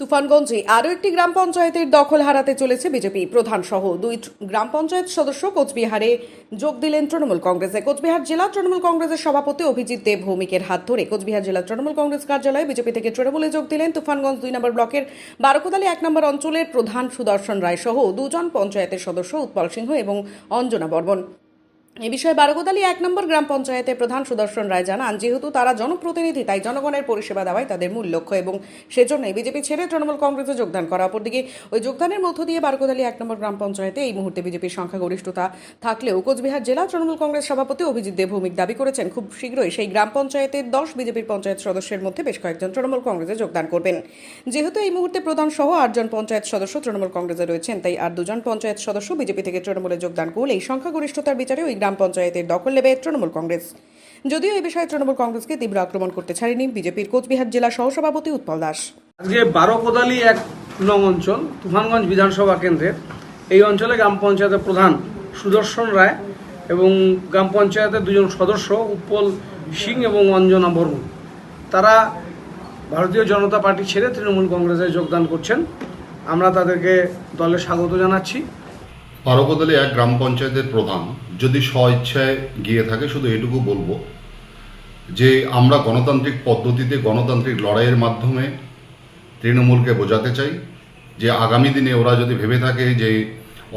তুফানগঞ্জে আরও একটি গ্রাম পঞ্চায়েতের দখল হারাতে চলেছে বিজেপি প্রধান সহ দুই গ্রাম পঞ্চায়েত সদস্য কোচবিহারে যোগ দিলেন তৃণমূল কংগ্রেসে। কোচবিহার জেলা তৃণমূল কংগ্রেসের সভাপতি অভিজিৎ দেব ভৌমিকের হাত ধরে কোচবিহার জেলা তৃণমূল কংগ্রেস কার্যালয়ে বিজেপি থেকে তৃণমূলে যোগ দিলেন তুফানগঞ্জ দুই নম্বর ব্লকের বারোকোদালি এক নম্বর অঞ্চলের প্রধান সুদর্শন রায় সহ দুজন পঞ্চায়েতের সদস্য উৎপল সিংহ এবং অঞ্জনা বর্মন। এ বিষয়ে বারোগোদালি এক নম্বর গ্রাম পঞ্চায়েতের প্রধান সুদর্শন রায় জানান, যেহেতু তারা জনপ্রতিনিধি, তাই জনগণের পরিষেবা দেওয়াই তাদের মূল লক্ষ্য এবং সেজন্যই বিজেপি ছেড়ে তৃণমূল কংগ্রেসে যোগদান করা। অপরদিকে ওই যোগদানের মধ্য দিয়ে বারোগোদালি এক নম্বর গ্রাম পঞ্চায়েতে এই মুহূর্তে বিজেপির সংখ্যাগরিষ্ঠতা থাকলেও কোচবিহার জেলা তৃণমূল কংগ্রেস সভাপতি অভিজিৎ দেব ভৌমিক দাবি করেছেন, খুব শীঘ্রই সেই গ্রাম পঞ্চায়েতের দশ বিজেপির পঞ্চায়েত সদস্যের মধ্যে বেশ কয়েকজন তৃণমূল কংগ্রেসে যোগদান করবেন। যেহেতু এই মুহূর্তে প্রধান সহ আটজন পঞ্চায়েত সদস্য তৃণমূল কংগ্রেসে রয়েছেন, তাই আর দুজন পঞ্চায়েত সদস্য বিজেপি থেকে তৃণমূলে যোগদান করলেই সংখ্যাগরিষ্ঠতার বিচারে ওই গ্রাম পঞ্চায়েতের দখল নেবে তৃণমূল কংগ্রেস। যদিও এই বিষয়ে তৃণমূল কংগ্রেসকে তীব্র আক্রমণ করতে ছাড়েনি বিজেপির কোচবিহার জেলা সহসভাপতি উৎপল দাস। আজকে বারো কোদালি, এক নং অঞ্চল, তুফানগঞ্জ বিধানসভা কেন্দ্রের। এই অঞ্চলে গ্রাম পঞ্চায়েতের প্রধান সুদর্শন রায় এবং গ্রাম পঞ্চায়েতের দুজন সদস্য উৎপল সিং এবং অঞ্জনা বর্মন। তারা ভারতীয় জনতা পার্টি ছেড়ে তৃণমূল কংগ্রেসে যোগদান করছেন। আমরা তাদেরকে দলে স্বাগত জানাচ্ছি। পারকদলে এক গ্রাম পঞ্চায়েতের প্রধান যদি স্ব ইচ্ছায় গিয়ে থাকে, শুধু এটুকু বলব যে আমরা গণতান্ত্রিক পদ্ধতিতে গণতান্ত্রিক লড়াইয়ের মাধ্যমে তৃণমূলকে বোঝাতে চাই যে আগামী দিনে ওরা যদি ভেবে থাকে যে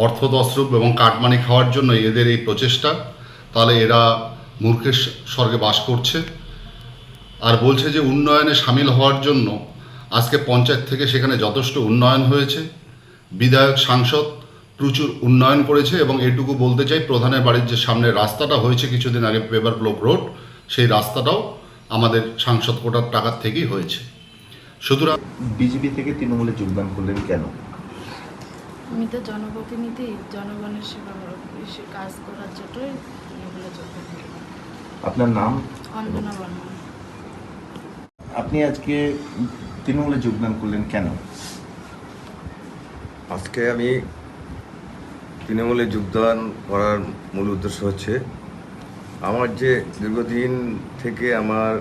অর্থদস্রুপ এবং কাটমানি খাওয়ার জন্য এদের এই প্রচেষ্টা, তাহলে এরা মূর্খের স্বর্গে বাস করছে। আর বলছে যে উন্নয়নে সামিল হওয়ার জন্য আজকে পঞ্চায়েত থেকে সেখানে যথেষ্ট উন্নয়ন হয়েছে। বিধায়ক, সাংসদ প্রচুর উন্নয়ন করেছে এবং এটুকু বলতে চাই প্রধানের বাড়ির যে সামনে রাস্তাটা হয়েছে কিছুদিন আগে পেপার ব্লক রোড সেই রাস্তাটাও আমাদের সাংসদ কোটার টাকার থেকেই হয়েছে। সুতরাং বিজেপি থেকে তৃণমূলে যোগদান করলেন কেন? আমি তো জনপ্রতিনিধি জনগণের সেবা কাজ করার জন্যই তৃণমূলে যোগদান আপনার নাম? অঞ্জনা বর্মন। আপনি আজকে তৃণমূলে যোগদান করলেন কেন? আজকে আমি তৃণমূলে যোগদান করার মূল উদ্দেশ্য হচ্ছে, আমার যে দীর্ঘদিন থেকে আমার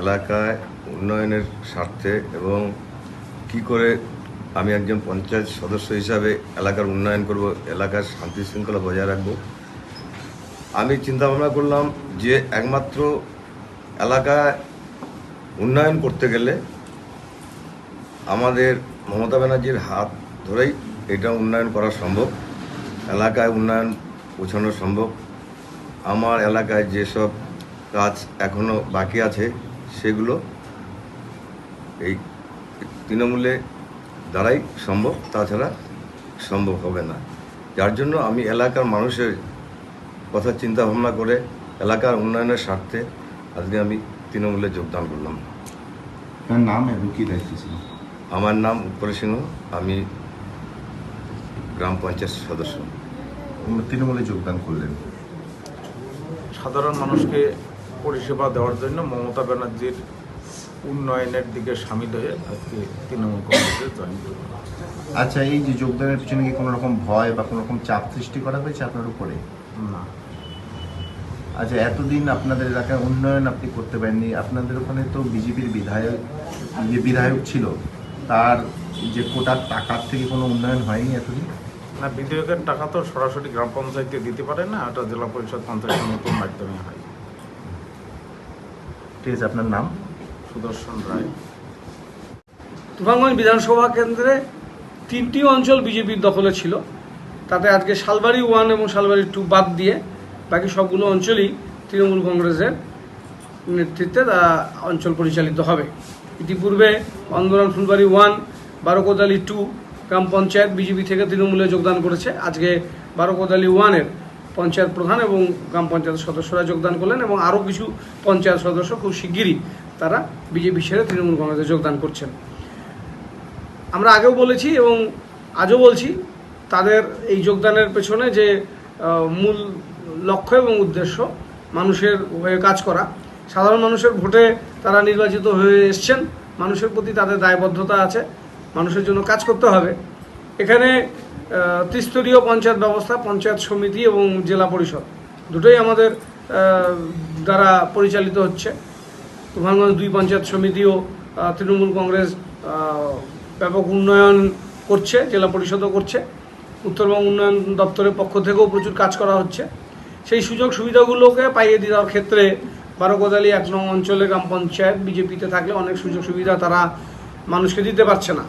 এলাকায় উন্নয়নের স্বার্থে এবং কি করে আমি একজন পঞ্চায়েত সদস্য হিসাবে এলাকার উন্নয়ন করব, এলাকার শান্তি শৃঙ্খলা বজায় রাখব, আমি চিন্তা ভাবনা করলাম যে একমাত্র এলাকায় উন্নয়ন করতে গেলে আমাদের মমতা ব্যানার্জির হাত ধরেই এটা উন্নয়ন করা সম্ভব। এলাকায় উন্নয়ন পৌঁছানো সম্ভব। আমার এলাকায় যেসব কাজ এখনও বাকি আছে সেগুলো এই তৃণমূলে দ্বারাই সম্ভব তাছাড়া সম্ভব হবে না। যার জন্য আমি এলাকার মানুষের কথা চিন্তা ভাবনা করে এলাকার উন্নয়নের স্বার্থে আজকে আমি তৃণমূলে যোগদান করলাম। আপনার নাম এবং কি দায়িত্ব ছিল? আমার নাম উৎপল সিংহ আমি গ্রাম পঞ্চায়েত সদস্য। তৃণমূলে যোগদান করলেন। সাধারণ মানুষকে পরিষেবা দেওয়ার জন্য মমতা ব্যানার্জির উন্নয়নের দিকে সামিল হয়ে আজকে তৃণমূল কংগ্রেসে জয়েন আচ্ছা এই যে যোগদানের পিছনে কি কোনো রকম ভয় বা কোনো রকম চাপ সৃষ্টি করা হয়েছে আপনার উপরে? না। আচ্ছা এতদিন আপনাদের এলাকায় উন্নয়ন আপনি করতে পারেননি। আপনাদের ওখানে তো বিজেপির বিধায়ক যে বিধায়ক ছিল। তার যে কোটার টাকার থেকে কোনো উন্নয়ন হয়নি এতদিন? না বিধায়কের টাকা তো সরাসরি গ্রাম পঞ্চায়েতে দিতে পারে না ওটা জেলা পরিষদ পঞ্চায়েতের নতুন মাধ্যমে হয়। ঠিক আছে আপনার নাম? সুদর্শন রায়। তুফানগঞ্জ বিধানসভা কেন্দ্রে তিনটি অঞ্চল বিজেপির দখলে ছিল। তাতে আজকে শালবাড়ি ওয়ান এবং শালবাড়ি টু বাদ দিয়ে বাকি সবগুলো অঞ্চলই তৃণমূল কংগ্রেসের নেতৃত্বে তা অঞ্চল পরিচালিত হবে। ইতিপূর্বে অন্দরান ফুলবাড়ি ওয়ান বারোকোদালি টু গ্রাম পঞ্চায়েত বিজেপি থেকে তৃণমূলে যোগদান করেছে। আজকে বারোকোদালি ওয়ানের পঞ্চায়েত প্রধান এবং গ্রাম পঞ্চায়েত সদস্যরা যোগদান করলেন এবং আরও কিছু পঞ্চায়েত সদস্য খুব শিগগিরই তারা বিজেপি ছেড়ে তৃণমূল কংগ্রেসে যোগদান করছেন। আমরা আগেও বলেছি এবং আজও বলছি, তাদের এই যোগদানের পেছনে যে মূল লক্ষ্য এবং উদ্দেশ্য মানুষের হয়ে কাজ করা। সাধারণ মানুষের ভোটে তারা নির্বাচিত হয়ে এসছেন। মানুষের প্রতি তাদের দায়বদ্ধতা আছে। মানুষের জন্য কাজ করতে হবে। এখানে ত্রিস্তরীয় পঞ্চায়েত ব্যবস্থা, পঞ্চায়েত সমিতি এবং জেলা পরিষদ। দুটোই আমাদের দ্বারা পরিচালিত হচ্ছে। তুফানগঞ্জ দুই পঞ্চায়েত সমিতিও তৃণমূল কংগ্রেস ব্যাপক উন্নয়ন করছে, জেলা পরিষদও করছে। উত্তরবঙ্গ উন্নয়ন দপ্তরের পক্ষ থেকেও প্রচুর কাজ করা হচ্ছে। সেই সুযোগ সুবিধাগুলোকে পাইয়ে দেওয়ার ক্ষেত্রে বারোগোদালি এক নং অঞ্চলে গ্রাম পঞ্চায়েত বিজেপিতে থাকলে অনেক সুযোগ সুবিধা তারা মানুষকে দিতে পারছে না।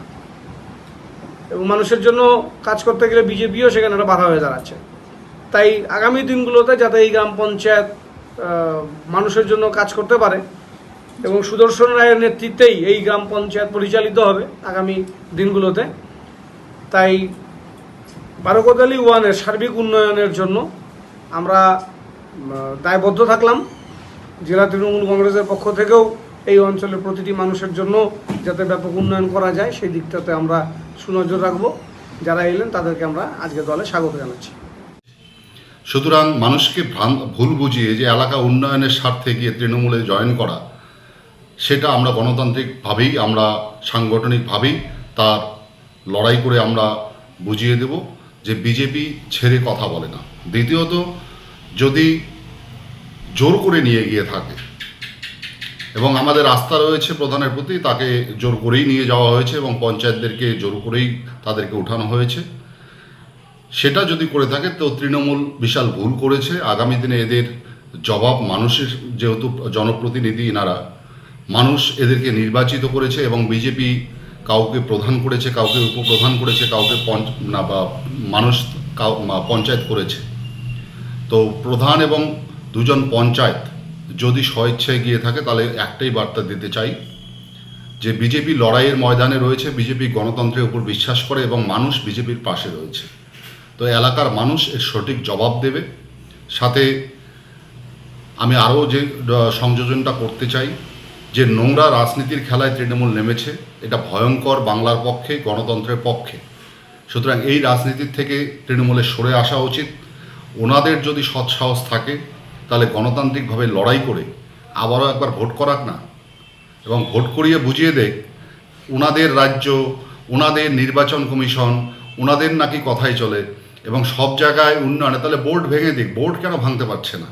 এবং মানুষের জন্য কাজ করতে গেলে বিজেপিও সেখানে একটা বাধা হয়ে দাঁড়াচ্ছে। তাই আগামী দিনগুলোতে যাতে এই গ্রাম পঞ্চায়েত মানুষের জন্য কাজ করতে পারে এবং সুদর্শন রায়ের নেতৃত্বেই এই গ্রাম পঞ্চায়েত পরিচালিত হবে আগামী দিনগুলোতে। তাই বারোকদালি ওয়ানের সার্বিক উন্নয়নের জন্য আমরা দায়বদ্ধ থাকলাম। জেলা তৃণমূল কংগ্রেসের পক্ষ থেকেও এই অঞ্চলের প্রতিটি মানুষের জন্য যাতে ব্যাপক উন্নয়ন করা যায়, সেই দিকটাতে আমরা সুনজর রাখব। যারা এলেন তাদেরকে আমরা আজকে দলে স্বাগত জানাচ্ছি। সুতরাং মানুষকে ভুল বুঝিয়ে যে এলাকা উন্নয়নের স্বার্থে গিয়ে তৃণমূলে জয়েন করা, সেটা আমরা গণতান্ত্রিকভাবেই, আমরা সাংগঠনিকভাবেই তার লড়াই করে আমরা বুঝিয়ে দেব যে বিজেপি ছেড়ে কথা বলে না। দ্বিতীয়ত, যদি জোর করে নিয়ে গিয়ে থাকে এবং আমাদের আস্থা রয়েছে প্রধানের প্রতি, তাকে জোর করেই নিয়ে যাওয়া হয়েছে এবং পঞ্চায়েতদেরকে জোর করেই তাদেরকে উঠানো হয়েছে। সেটা যদি করে থাকে, তো তৃণমূল বিশাল ভুল করেছে। আগামী দিনে এদের জবাব মানুষের, যেহেতু জনপ্রতিনিধি এনারা, মানুষ এদেরকে নির্বাচিত করেছে এবং বিজেপি কাউকে প্রধান করেছে, কাউকে উপপ্রধান করেছে, কাউকে পঞ্চ, না, বা মানুষ পঞ্চায়েত করেছে। তো প্রধান এবং দুজন পঞ্চায়েত যদি স্বেচ্ছায় গিয়ে থাকে, তাহলে একটাই বার্তা দিতে চাই যে বিজেপি লড়াইয়ের ময়দানে রয়েছে, বিজেপি গণতন্ত্রের উপর বিশ্বাস করে এবং মানুষ বিজেপির পাশে রয়েছে। তো এলাকার মানুষ এর সঠিক জবাব দেবে। সাথে আমি আরও যে সংযোজনটা করতে চাই, যে নোংরা রাজনীতির খেলায় তৃণমূল নেমেছে, এটা ভয়ঙ্কর বাংলার পক্ষে, গণতন্ত্রের পক্ষে। সুতরাং এই রাজনীতির থেকে তৃণমূলের সরে আসা উচিত। ওনাদের যদি সৎসাহস থাকে তাহলে গণতান্ত্রিকভাবে লড়াই করে আবারও একবার ভোট করাক না। এবং ভোট করিয়ে বুঝিয়ে দেয় ওনাদের রাজ্য ওনাদের নির্বাচন কমিশন ওনাদের নাকি কথাই চলে। এবং সব জায়গায় উন্নয়নে, তাহলে বোর্ড ভেঙে দিক বোর্ড কেন ভাঙতে পারছে না?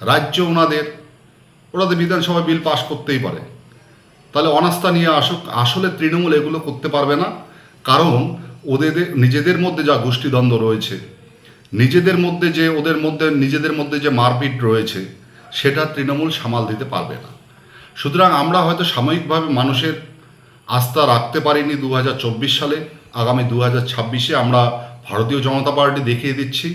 রাজ্য ওনাদের ওনাদের বিধানসভা বিল পাশ করতেই পারে। তাহলে অনাস্থা নিয়ে আসুক, আসলে তৃণমূল এগুলো করতে পারবে না। কারণ ওদের, নিজেদের মধ্যে যা গোষ্ঠীদ্বন্দ্ব রয়েছে নিজেদের মধ্যে যে, ওদের মধ্যে, নিজেদের মধ্যে যে মারপিট রয়েছে, সেটা তৃণমূল সামাল দিতে পারবে না। সুতরাং আমরা হয়তো সাময়িকভাবে মানুষের আস্থা রাখতে পারিনি দু হাজার চব্বিশ সালে। আগামী দু হাজার ছাব্বিশে আমরা ভারতীয় জনতা পার্টি দেখিয়ে দিচ্ছি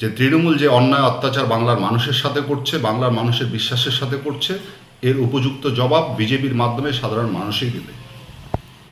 যে তৃণমূল যে অন্যায় অত্যাচার বাংলার মানুষের সাথে করছে, বাংলার মানুষের বিশ্বাসের সাথে করছে, এর উপযুক্ত জবাব বিজেপির মাধ্যমে সাধারণ মানুষই দেবে।